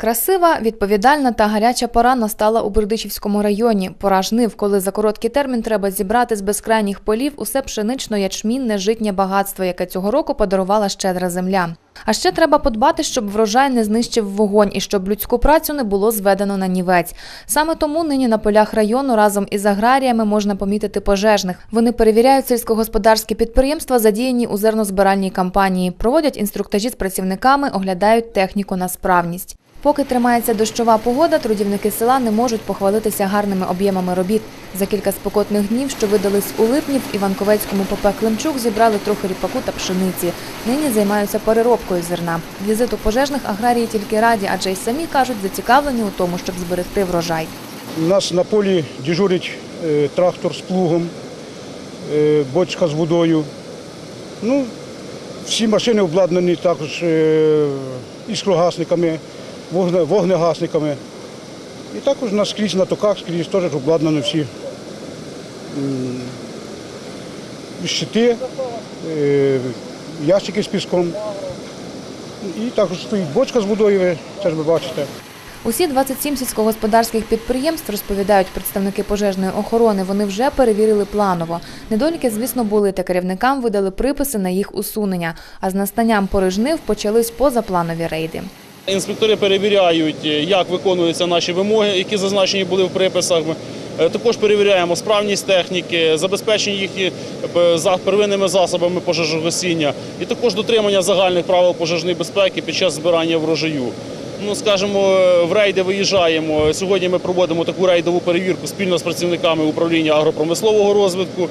Красива, відповідальна та гаряча пора настала у Бердичівському районі. Пора жнив, коли за короткий термін треба зібрати з безкрайніх полів усе пшенично-ячмінне житнє багатство, яке цього року подарувала щедра земля. А ще треба подбати, щоб врожай не знищив вогонь і щоб людську працю не було зведено на нівець. Саме тому нині на полях району разом із аграріями можна помітити пожежних. Вони перевіряють сільськогосподарські підприємства, задіяні у зернозбиральній кампанії, проводять інструктажі з працівниками, оглядають техніку на справність. Поки тримається дощова погода, трудівники села не можуть похвалитися гарними об'ємами робіт. За кілька спекотних днів, що видались у липні, в Іванковецькому ПП Климчук зібрали трохи ріпаку та пшениці. Нині займаються переробкою зерна. Візиту пожежних аграрії тільки раді, адже й самі кажуть, зацікавлені у тому, щоб зберегти врожай. У нас на полі дежурить е, трактор з плугом, е, бочка з водою. Ну, всі машини обладнані також е, іскрогасниками, вогнегасниками. І також у нас скрізь на токах, скрізь теж обладнані всі щити, е, ящики з піском. І також стоїть бочка з водою, ви теж ви бачите. Усі 27 сільськогосподарських підприємств, розповідають представники пожежної охорони, вони вже перевірили планово. Недоліки, звісно, були, та керівникам видали приписи на їх усунення. А з настанням пори жнив почались позапланові рейди. Інспектори перевіряють, е, як виконуються наші вимоги, які зазначені були в приписах. Е, Також перевіряємо справність техніки, забезпечення їх е, первинними засобами пожежогасіння і також дотримання загальних правил пожежної безпеки під час збирання врожаю. Ну, скажімо, в рейди виїжджаємо. Сьогодні ми проводимо таку рейдову перевірку спільно з працівниками управління агропромислового розвитку,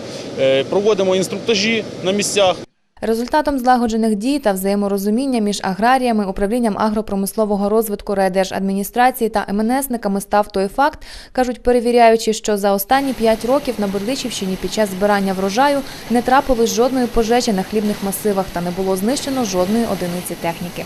проводимо інструктажі на місцях. Результатом злагоджених дій та взаєморозуміння між аграріями, управлінням агропромислового розвитку райдержадміністрації та МНСниками став той факт, кажуть перевіряючи, що за останні п'ять років на Бердичівщині під час збирання врожаю не трапилось жодної пожежі на хлібних масивах та не було знищено жодної одиниці техніки.